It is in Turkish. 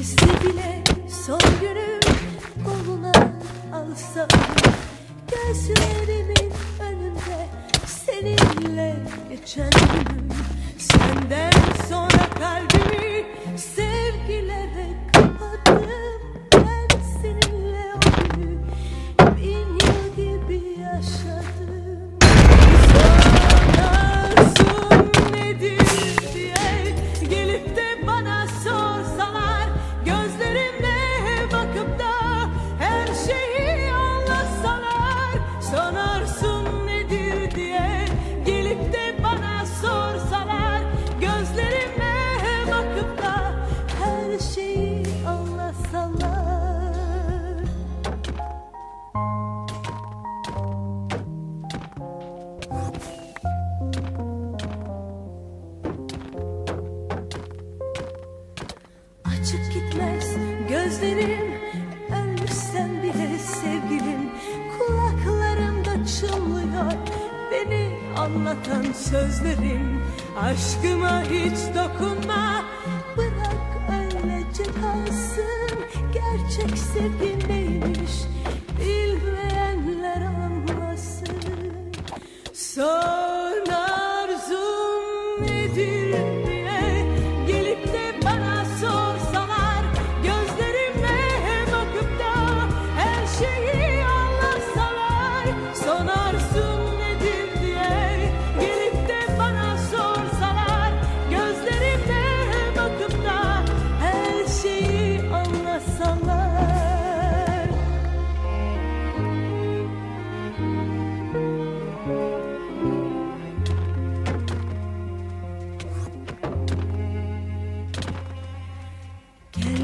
Bilse bile son günüm koluna alsam Gözlerimin önünde seninle geçen günüm gözlerim Ölsem bile sevgilim. Kulaklarımda çınlıyor Beni anlatan sözlerim. Aşkıma hiç dokunma Bırak öylece kalsın. Gerçek sevgi neymiş Bilmeyenler anlasın. Son arzum nedir